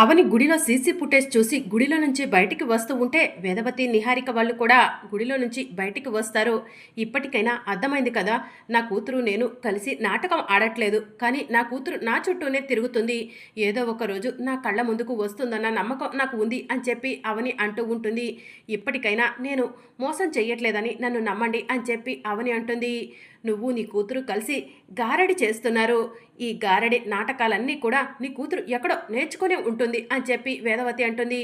అవని గుడిలో CC footage చూసి గుడిలో నుంచి బయటికి వస్తూ ఉంటే వేదవతి నిహారిక వాళ్ళు కూడా గుడిలో నుంచి బయటికి వస్తారు. ఇప్పటికైనా అర్థమైంది కదా నా కూతురు నేను కలిసి నాటకం ఆడట్లేదు. కానీ నా కూతురు నా చుట్టూనే తిరుగుతుంది. ఏదో ఒక రోజు నా కళ్ళ ముందుకు వస్తుందన్న నమ్మకం నాకు ఉంది అని చెప్పి అవని అంటూ ఉంటుంది. ఇప్పటికైనా నేను మోసం చెయ్యట్లేదని నన్ను నమ్మండి అని చెప్పి అవని అంటుంది. నువ్వు నీ కూతురు కలిసి గారడి చేస్తున్నారు. ఈ గారడి నాటకాలన్నీ కూడా నీ కూతురు ఎక్కడో నేర్చుకునే ఉంటుంది అని చెప్పి వేదవతి అంటుంది.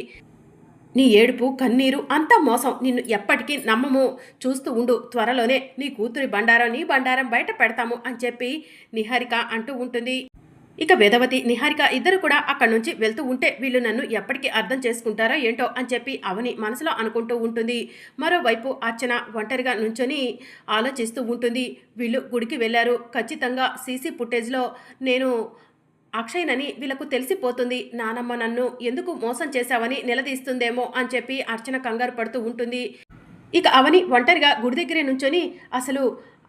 నీ ఏడుపు కన్నీరు అంతా మోసం. నిన్ను ఎప్పటికీ నమ్మము. చూస్తూ ఉండు త్వరలోనే నీ కూతురి బండారం నీ బండారం బయట పెడతాము అని చెప్పి నిహారిక అంటూ ఉంటుంది. ఇక వేదవతి నిహారిక ఇద్దరు కూడా అక్కడి నుంచి వెళ్తూ ఉంటే వీళ్ళు నన్ను ఎప్పటికీ అర్థం చేసుకుంటారో ఏంటో అని చెప్పి అవని మనసులో అనుకుంటూ ఉంటుంది. మరోవైపు అర్చన ఒంటరిగా నుంచొని ఆలోచిస్తూ ఉంటుంది. వీళ్ళు గుడికి వెళ్ళారు. ఖచ్చితంగా సీసీ ఫుటేజ్లో నేను అక్షయ్నని వీళ్ళకు తెలిసిపోతుంది. నానమ్మ నన్ను ఎందుకు మోసం చేశావని నిలదీస్తుందేమో అని చెప్పి అర్చన కంగారు పడుతూ ఉంటుంది. ఇక అవని ఒంటరిగా గుడి దగ్గరే నుంచొని అసలు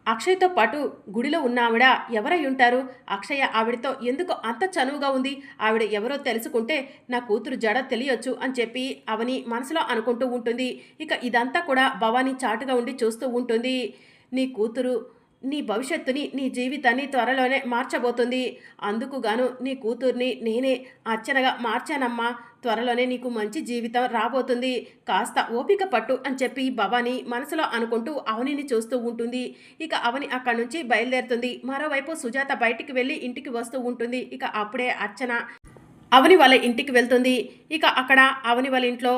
అక్షయ్తో పాటు గుడిలో ఉన్న ఆవిడ ఎవరై ఉంటారు? అక్షయ ఆవిడతో ఎందుకు అంత చనువుగా ఉంది? ఆవిడ ఎవరో తెలుసుకుంటే నా కూతురు జడ తెలియొచ్చు అని చెప్పి అవని మనసులో అనుకుంటూ ఉంటుంది. ఇక ఇదంతా కూడా భవానీ చాటుగా ఉండి చూస్తూ ఉంటుంది. నీ కూతురు నీ భవిష్యత్తుని నీ జీవితాన్ని త్వరలోనే మార్చబోతుంది. అందుకుగాను నీ కూతుర్ని నేనే అర్చనగా మార్చానమ్మా. త్వరలోనే నీకు మంచి జీవితం రాబోతుంది. కాస్త ఓపిక పట్టు అని చెప్పి భవాని మనసులో అనుకుంటూ అవనిని చూస్తూ ఉంటుంది. ఇక అవని అక్కడి నుంచి బయలుదేరుతుంది. మరోవైపు సుజాత బయటికి వెళ్ళి ఇంటికి వస్తూ ఉంటుంది. ఇక అప్పుడే అర్చన అవని వాళ్ళ ఇంటికి వెళ్తుంది. ఇక అక్కడ అవని వాళ్ళ ఇంట్లో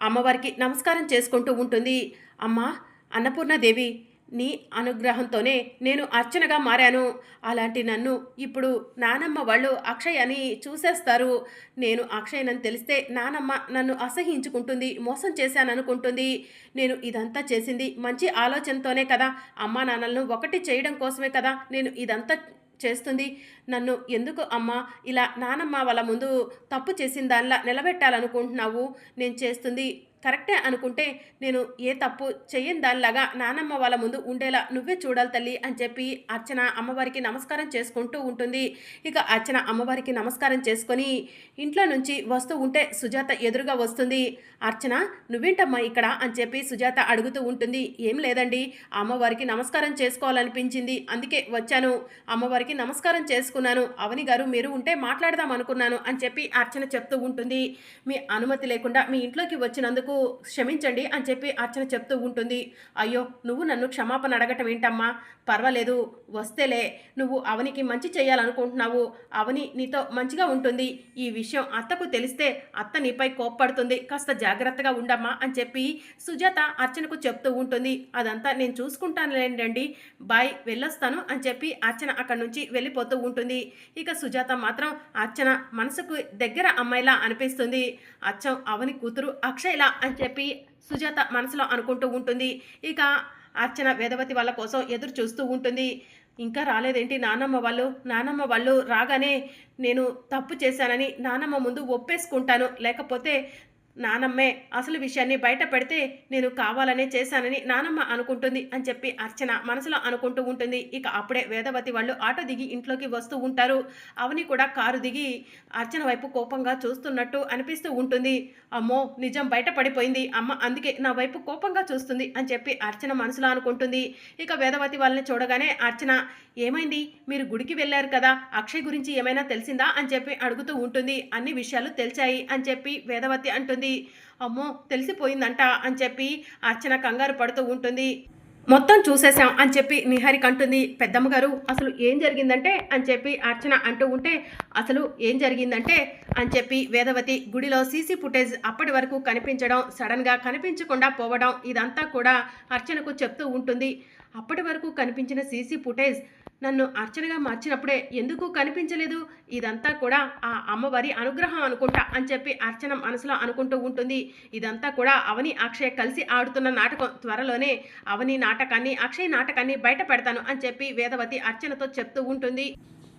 అమ్మవారికి నమస్కారం చేసుకుంటూ ఉంటుంది. అమ్మా అన్నపూర్ణదేవి నీ అనుగ్రహంతోనే నేను అర్చనగా మారాను. అలాంటి నన్ను ఇప్పుడు నానమ్మ వాళ్ళు అక్షయ్ అని చూసేస్తారు. నేను అక్షయ్నని తెలిస్తే నానమ్మ నన్ను అసహించుకుంటుంది మోసం చేశాననుకుంటుంది. నేను ఇదంతా చేసింది మంచి ఆలోచనతోనే కదా. అమ్మా నాన్నలను ఒకటి చేయడం కోసమే కదా నేను ఇదంతా చేస్తుంది. నన్ను ఎందుకు అమ్మ ఇలా నానమ్మ వాళ్ళ ముందు తప్పు చేసిన దానిలా నిలబెట్టాలనుకుంటున్నావు? నేను చేస్తుంది కరెక్టే అనుకుంటే నేను ఏ తప్పు చెయ్యని దానిలాగా నానమ్మ వాళ్ళ ముందు ఉండేలా నువ్వే చూడాలి తల్లి అని చెప్పి అర్చన అమ్మవారికి నమస్కారం చేసుకుంటూ ఉంటుంది. ఇక అర్చన అమ్మవారికి నమస్కారం చేసుకొని ఇంట్లో నుంచి వస్తూ ఉంటే సుజాత ఎదురుగా వస్తుంది. అర్చన నువ్వేంటమ్మా ఇక్కడ? అని చెప్పి సుజాత అడుగుతూ ఉంటుంది. ఏం లేదండి అమ్మవారికి నమస్కారం చేసుకోవాలనిపించింది అందుకే వచ్చాను. అమ్మవారికి నమస్కారం చేసుకున్నాను. అవని గారు మీరు ఉంటే మాట్లాడదాం అనుకున్నాను అని చెప్పి అర్చన చెప్తూ ఉంటుంది. మీ అనుమతి లేకుండా మీ ఇంట్లోకి వచ్చినందుకు క్షమించండి అని చెప్పి అర్చన చెప్తూ ఉంటుంది. అయ్యో నువ్వు నన్ను క్షమాపణ అడగటం ఏంటమ్మా? పర్వాలేదు వస్తేలే. నువ్వు అవనికి మంచి చేయాలనుకుంటున్నావు. అవని నీతో మంచిగా ఉంటుంది. ఈ విషయం అత్తకు తెలిస్తే అత్త నీపై కోప్పడుతుంది. కాస్త జాగ్రత్తగా ఉండమ్మా అని చెప్పి సుజాత అర్చనకు చెప్తూ ఉంటుంది. అదంతా నేను చూసుకుంటానులేండి బాయ్ వెళ్ళొస్తాను అని చెప్పి అర్చన అక్కడి నుంచి వెళ్ళిపోతూ ఉంటుంది. ఇక సుజాత మాత్రం అర్చన మనసుకు దగ్గర అమ్మాయిలా అనిపిస్తుంది. అచ్చం అవని కూతురు అక్షయ్లా అని చెప్పి సుజాత మనసులో అనుకుంటూ ఉంటుంది. ఇక అర్చన వేదవతి వాళ్ళ కోసం ఎదురు చూస్తూ ఉంటుంది. ఇంకా రాలేదేంటి నానమ్మ వాళ్ళు? నానమ్మ వాళ్ళు రాగానే నేను తప్పు చేశానని నానమ్మ ముందు ఒప్పేసుకుంటాను. లేకపోతే నానమ్మే అసలు విషయాన్ని బయట పెడితే నేను కావాలనే చేశానని నానమ్మ అనుకుంటుంది అని చెప్పి అర్చన మనసులో అనుకుంటూ ఉంటుంది. ఇక అప్పుడే వేదవతి వాళ్ళు ఆటో దిగి ఇంట్లోకి వస్తూ ఉంటారు. అవని కూడా కారు దిగి అర్చన వైపు కోపంగా చూస్తున్నట్టు అనిపిస్తూ ఉంటుంది. అమ్మో నిజం బయట పడిపోయింది. అమ్మ అందుకే నా వైపు కోపంగా చూస్తుంది అని చెప్పి అర్చన మనసులో అనుకుంటుంది. ఇక వేదవతి వాళ్ళని చూడగానే అర్చన ఏమైంది? మీరు గుడికి వెళ్ళారు కదా? అక్షయ్ గురించి ఏమైనా తెలిసిందా? అని చెప్పి అడుగుతూ ఉంటుంది. అన్ని విషయాలు తెలిసాయి అని చెప్పి వేదవతి అంటుంది. అమ్మో తెలిసిపోయిందంట అని చెప్పి అర్చన కంగారు పడుతూ ఉంటుంది. మొత్తం చూసేశాం అని చెప్పి నిహారిక అంటుంది. పెద్దమ్మ గారు అసలు ఏం జరిగిందంటే అని చెప్పి అర్చన అంటూ ఉంటే అసలు ఏం జరిగిందంటే అని చెప్పి వేదవతి గుడిలో సీసీ ఫుటేజ్ అప్పటి వరకు కనిపించడం సడన్గా కనిపించకుండా పోవడం ఇదంతా కూడా అర్చనకు చెప్తూ ఉంటుంది. అప్పటి వరకు కనిపించిన సీసీ ఫుటేజ్ నన్ను అర్చనగా మార్చినప్పుడే ఎందుకు కనిపించలేదు? ఇదంతా కూడా ఆ అమ్మవారి అనుగ్రహం అనుకుంటా అని చెప్పి అర్చన మనసులో అనుకుంటూ ఉంటుంది. ఇదంతా కూడా అవని అక్షయ్ కలిసి ఆడుతున్న నాటకం. త్వరలోనే అవని నాటకాన్ని అక్షయ్ నాటకాన్ని బయట పెడతాను అని చెప్పి వేదవతి అర్చనతో చెప్తూ ఉంటుంది.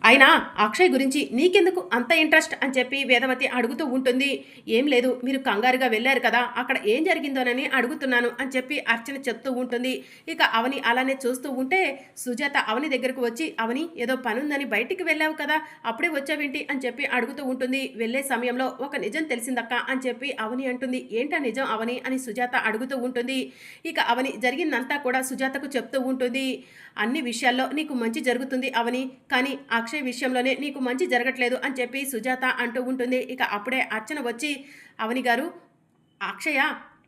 అయినా అక్షయ్ గురించి నీకెందుకు అంత ఇంట్రెస్ట్ అని చెప్పి వేదవతి అడుగుతూ ఉంటుంది. ఏం లేదు మీరు కంగారుగా వెళ్ళారు కదా అక్కడ ఏం జరిగిందోనని అడుగుతున్నాను అని చెప్పి అర్చన చెప్తూ ఉంటుంది. ఇక అవని అలానే చూస్తూ ఉంటే సుజాత అవని దగ్గరకు వచ్చి అవని ఏదో పని ఉందని బయటికి వెళ్ళావు కదా అప్పుడే వచ్చావేంటి అని చెప్పి అడుగుతూ ఉంటుంది. వెళ్ళే సమయంలో ఒక నిజం తెలిసిందక్క అని చెప్పి అవని అంటుంది. ఏంటా నిజం అవని అని సుజాత అడుగుతూ ఉంటుంది. ఇక అవని జరిగిందంతా కూడా సుజాతకు చెప్తూ ఉంటుంది. అన్ని విషయాల్లో నీకు మంచి జరుగుతుంది అవని కానీ అక్షయ్ విషయంలోనే నీకు మంచి జరగట్లేదు అని చెప్పి సుజాత అంటూ ఉంటుంది. ఇక అప్పుడే అర్చన వచ్చి అవని గారు అక్షయ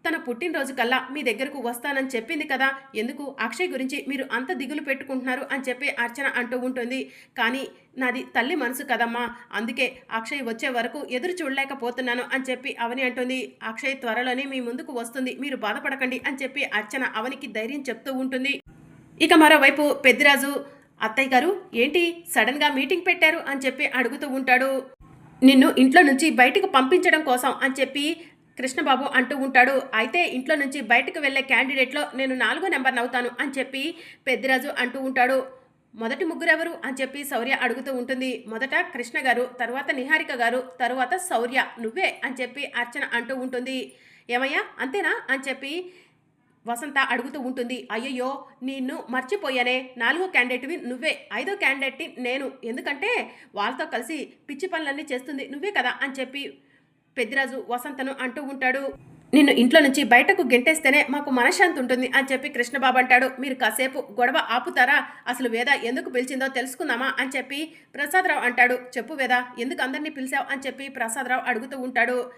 తన పుట్టినరోజు కల్లా మీ దగ్గరకు వస్తానని చెప్పింది కదా ఎందుకు అక్షయ్ గురించి మీరు అంత దిగులు పెట్టుకుంటున్నారు? అని చెప్పి అర్చన అంటూ ఉంటుంది. కానీ నాది తల్లి మనసు కదమ్మా అందుకే అక్షయ్ వచ్చే వరకు ఎదురు చూడలేకపోతున్నాను అని చెప్పి అవని అంటుంది. అక్షయ్ త్వరలోనే మీ ముందుకు వస్తుంది మీరు బాధపడకండి అని చెప్పి అర్చన అవనికి ధైర్యం చెప్తూ ఉంటుంది. ఇక మరోవైపు పెద్దిరాజు అత్తయ్య గారు ఏంటి? సడన్గా మీటింగ్ పెట్టారు అని చెప్పి అడుగుతూ ఉంటాడు. నిన్ను ఇంట్లో నుంచి బయటకు పంపించడం కోసం అని చెప్పి కృష్ణబాబు అంటూ ఉంటాడు. అయితే ఇంట్లో నుంచి బయటకు వెళ్ళే క్యాండిడేట్లో నేను నాలుగో నెంబర్ అవుతాను అని చెప్పి పెద్దిరాజు అంటూ ఉంటాడు. మొదటి ముగ్గురు ఎవరు అని చెప్పి శౌర్య అడుగుతూ ఉంటుంది. మొదట కృష్ణ గారు తర్వాత నిహారిక గారు తరువాత శౌర్య నువ్వే అని చెప్పి అర్చన అంటూ ఉంటుంది. ఏమయ్యా? అంతేనా? అని చెప్పి వసంత అడుగుతూ ఉంటుంది అయ్యయ్యో నిన్ను మర్చిపోయానే. నాలుగో క్యాండిడేట్వి నువ్వే. ఐదో క్యాండిడేట్ని నేను. ఎందుకంటే వాళ్ళతో కలిసి పిచ్చి పనులన్నీ చేస్తుంది నువ్వే కదా అని చెప్పి పెద్దిరాజు వసంతను అంటూ ఉంటాడు. నిన్ను ఇంట్లో నుంచి బయటకు గెంటేస్తేనే మాకు మనశ్శాంతి ఉంటుంది అని చెప్పి కృష్ణబాబు అంటాడు. మీరు కాసేపు గొడవ ఆపుతారా? అసలు వేద ఎందుకు పిలిచిందో తెలుసుకుందామా? అని చెప్పి ప్రసాదరావు అంటాడు. చెప్పు వేద ఎందుకు అందరినీ పిలిచావు? అని చెప్పి ప్రసాదరావు అడుగుతూ ఉంటాడు.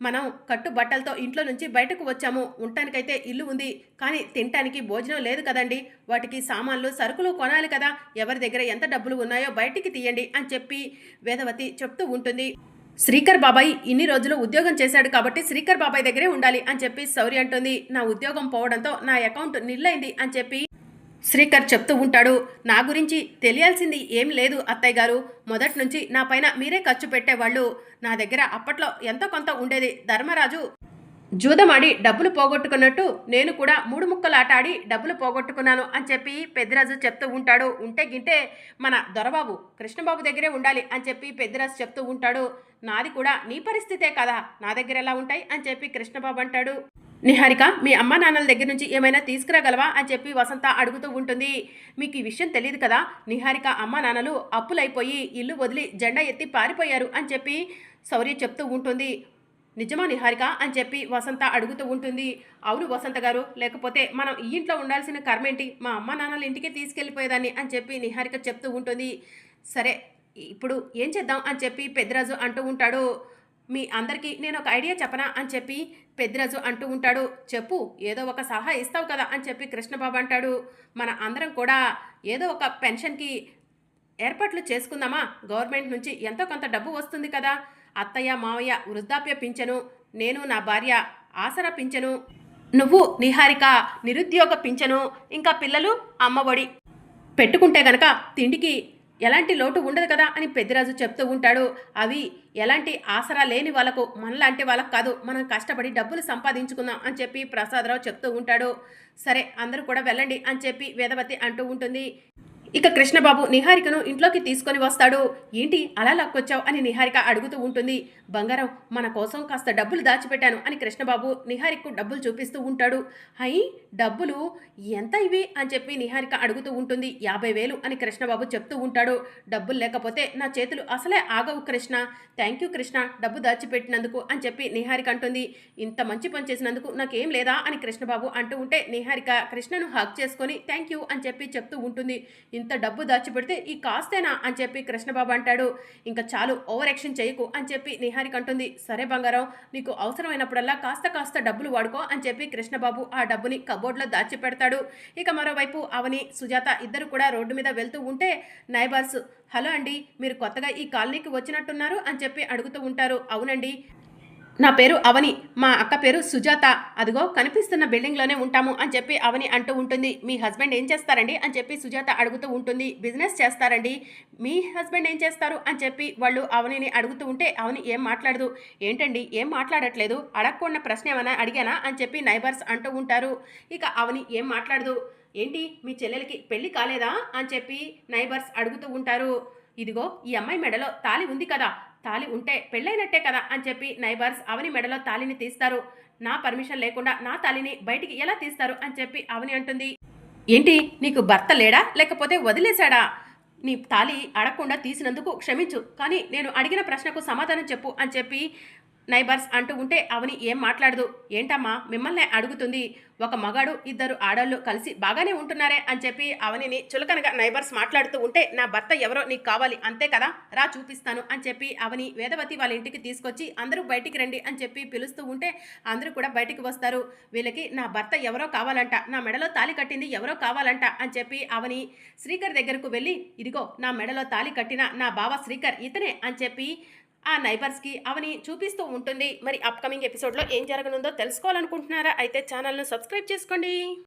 మనం కట్టు బట్టలతో ఇంట్లో నుంచి బయటకు వచ్చాము. ఉండటానికైతే ఇల్లు ఉంది. కానీ తినటానికి భోజనం లేదు కదండి. వాటికి సామాన్లు సరుకులు కొనాలి కదా. ఎవరి దగ్గర ఎంత డబ్బులు ఉన్నాయో బయటికి తీయండి అని చెప్పి వేదవతి చెప్తూ ఉంటుంది. శ్రీకర్ బాబాయ్ ఇన్ని రోజులు ఉద్యోగం చేశాడు కాబట్టి శ్రీకర్ బాబాయ్ దగ్గరే ఉండాలి అని చెప్పి సౌరి అంటుంది. నా ఉద్యోగం పోవడంతో నా అకౌంట్ నిల్లైంది అని చెప్పి శ్రీకర్ చెప్తూ ఉంటాడు నా గురించి తెలియాల్సింది ఏం లేదు అత్తయ్య గారు. మొదటి నుంచి నా పైన మీరే ఖర్చు పెట్టేవాళ్ళు. నా దగ్గర అప్పట్లో ఎంతో కొంత ఉండేది. ధర్మరాజు జూదమాడి డబ్బులు పోగొట్టుకున్నట్టు నేను కూడా మూడు ముక్కలు ఆట ఆడి డబ్బులు పోగొట్టుకున్నాను అని చెప్పి పెద్దిరాజు చెప్తూ ఉంటాడు. ఉంటే గింటే మన దొరబాబు కృష్ణబాబు దగ్గరే ఉండాలి అని చెప్పి పెద్దిరాజు చెప్తూ ఉంటాడు. నాది కూడా నీ పరిస్థితే కదా. నా దగ్గర ఎలా ఉంటాయి? అని చెప్పి కృష్ణబాబు అంటాడు. నిహారిక మీ అమ్మ నాన్నల దగ్గర నుంచి ఏమైనా తీసుకురాగలవా అని చెప్పి వసంత అడుగుతూ ఉంటుంది. మీకు ఈ విషయం తెలియదు కదా? నిహారిక అమ్మ నాన్నలు అప్పులైపోయి ఇల్లు వదిలి జెండా ఎత్తి పారిపోయారు అని చెప్పి శౌర్య చెప్తూ ఉంటుంది. నిజమా నిహారిక అని చెప్పి వసంత అడుగుతూ ఉంటుంది. అవును వసంత గారు లేకపోతే మనం ఈ ఇంట్లో ఉండాల్సిన కర్మేంటి మా అమ్మ నాన్నల ఇంటికి తీసుకెళ్ళిపోయేదాన్ని అని చెప్పి నిహారిక చెప్తూ ఉంటుంది. సరే ఇప్పుడు ఏం చేద్దాం అని చెప్పి పెద్దరాజు అంటూ ఉంటాడు. మీ అందరికీ నేను ఒక ఐడియా చెప్పనా అని చెప్పి పెద్దిరాజు అంటూ ఉంటాడు. చెప్పు ఏదో ఒక సలహా ఇస్తావు కదా అని చెప్పి కృష్ణబాబు అంటాడు. మన అందరం కూడా ఏదో ఒక పెన్షన్కి ఏర్పాట్లు చేసుకుందామా? గవర్నమెంట్ నుంచి ఎంతో కొంత డబ్బు వస్తుంది కదా. అత్తయ్య మావయ్య వృద్ధాప్య పింఛను నేను నా భార్య ఆసరా పింఛను నువ్వు నిహారిక నిరుద్యోగ పింఛను ఇంకా పిల్లలు అమ్మఒడి పెట్టుకుంటే గనక తిండికి ఎలాంటి లోటు ఉండదు కదా అని పెద్దిరాజు చెప్తూ ఉంటాడు. అవి ఎలాంటి ఆసరా లేని వాళ్ళకు మనలాంటి వాళ్ళకు కాదు. మనం కష్టపడి డబ్బులు సంపాదించుకుందాం అని చెప్పి ప్రసాదరావు చెప్తూ ఉంటాడు. సరే అందరూ కూడా వెళ్ళండి అని చెప్పి వేదవతి అంటూ ఉంటుంది. ఇక కృష్ణబాబు నిహారికను ఇంట్లోకి తీసుకొని వస్తాడు. ఏంటి అలా లాక్కొచ్చావు అని నిహారిక అడుగుతూ ఉంటుంది. బంగారం మన కోసం కాస్త డబ్బులు దాచిపెట్టాను అని కృష్ణబాబు నిహారికకు డబ్బులు చూపిస్తూ ఉంటాడు. హై డబ్బులు ఎంత ఇవి? అని చెప్పి నిహారిక అడుగుతూ ఉంటుంది. యాభై వేలు అని కృష్ణబాబు చెప్తూ ఉంటాడు. డబ్బులు లేకపోతే నా చేతులు అసలే ఆగవు కృష్ణ. థ్యాంక్ యూ కృష్ణ డబ్బు దాచిపెట్టినందుకు అని చెప్పి నిహారిక అంటుంది. ఇంత మంచి పని చేసినందుకు నాకేం లేదా? అని కృష్ణబాబు అంటూ ఉంటే నిహారిక కృష్ణను హక్ చేసుకొని థ్యాంక్ యూ అని చెప్పి చెప్తూ ఉంటుంది. ఇంత డబ్బు దాచిపెడితే ఈ కాస్తేనా అని చెప్పి కృష్ణబాబు అంటాడు. ఇంకా చాలు ఓవర్ యాక్షన్ చేయకు అని చెప్పి నిహారిక అంటుంది. సరే బంగారం నీకు అవసరమైనప్పుడల్లా కాస్త కాస్త డబ్బులు వాడుకో అని చెప్పి కృష్ణబాబు ఆ డబ్బుని కబోర్డ్లో దాచిపెడతాడు. ఇక మరోవైపు అవని సుజాత ఇద్దరు కూడా రోడ్డు మీద వెళ్తూ ఉంటే నైబర్స్ హలో అండి మీరు కొత్తగా ఈ కాలనీకి వచ్చినట్టున్నారు అని చెప్పి అడుగుతూ ఉంటారు. అవునండి నా పేరు అవని మా అక్క పేరు సుజాత. అదిగో కనిపిస్తున్న బిల్డింగ్లోనే ఉంటాము అని చెప్పి అవని అంటూ ఉంటుంది. మీ హస్బెండ్ ఏం చేస్తారండి? అని చెప్పి సుజాత అడుగుతూ ఉంటుంది. బిజినెస్ చేస్తారండి. మీ హస్బెండ్ ఏం చేస్తారు? అని చెప్పి వాళ్ళు అవనిని అడుగుతూ ఉంటే అవని ఏం మాట్లాడదు. ఏంటండి? ఏం మాట్లాడట్లేదు? అడగకుండా ప్రశ్న ఏమైనా అడిగానా? అని చెప్పి నైబర్స్ అంటూ ఉంటారు. ఇక అవని ఏం మాట్లాడదు. ఏంటి? మీ చెల్లెలకి పెళ్ళి కాలేదా? అని చెప్పి నైబర్స్ అడుగుతూ ఉంటారు. ఇదిగో ఈ అమ్మాయి మెడలో తాలి ఉంది కదా తాలి ఉంటే పెళ్ళైనట్టే కదా అని చెప్పి నైబర్స్ అవని మెడలో తాలిని తీస్తారు. నా పర్మిషన్ లేకుండా నా తాలిని బయటికి ఎలా తీస్తారు అని చెప్పి అవని అంటుంది. ఏంటి నీకు భర్త లేడా? లేకపోతే వదిలేశాడా? నీ తాలి అడగకుండా తీసినందుకు క్షమించు కానీ నేను అడిగిన ప్రశ్నకు సమాధానం చెప్పు అని చెప్పి నైబర్స్ అంటూ ఉంటే అవని ఏం మాట్లాడదు. ఏంటమ్మా? మిమ్మల్ని అడుగుతుంది. ఒక మగాడు ఇద్దరు ఆడళ్ళు కలిసి బాగానే ఉంటున్నారే అని చెప్పి అవనిని చులకనగా నైబర్స్ మాట్లాడుతూ ఉంటే నా భర్త ఎవరో నీకు కావాలి అంతే కదా? రా చూపిస్తాను అని చెప్పి అవని వేదవతి వాళ్ళ ఇంటికి తీసుకొచ్చి అందరూ బయటికి రండి అని చెప్పి పిలుస్తూ ఉంటే అందరూ కూడా బయటికి వస్తారు. వీళ్ళకి నా భర్త ఎవరో కావాలంట నా మెడలో తాలి కట్టింది ఎవరో కావాలంట అని చెప్పి అవని శ్రీకర్ దగ్గరకు వెళ్ళి ఇదిగో నా మెడలో తాలి కట్టిన నా బావ శ్రీకర్ ఇతనే అని చెప్పి ఆ నైబర్స్కి అవని చూపిస్తూ ఉంటుంది. మరి అప్కమింగ్ ఎపిసోడ్లో ఏం జరగనుందో తెలుసుకోవాలనుకుంటున్నారా? అయితే ఛానల్ను సబ్స్క్రైబ్ చేసుకోండి.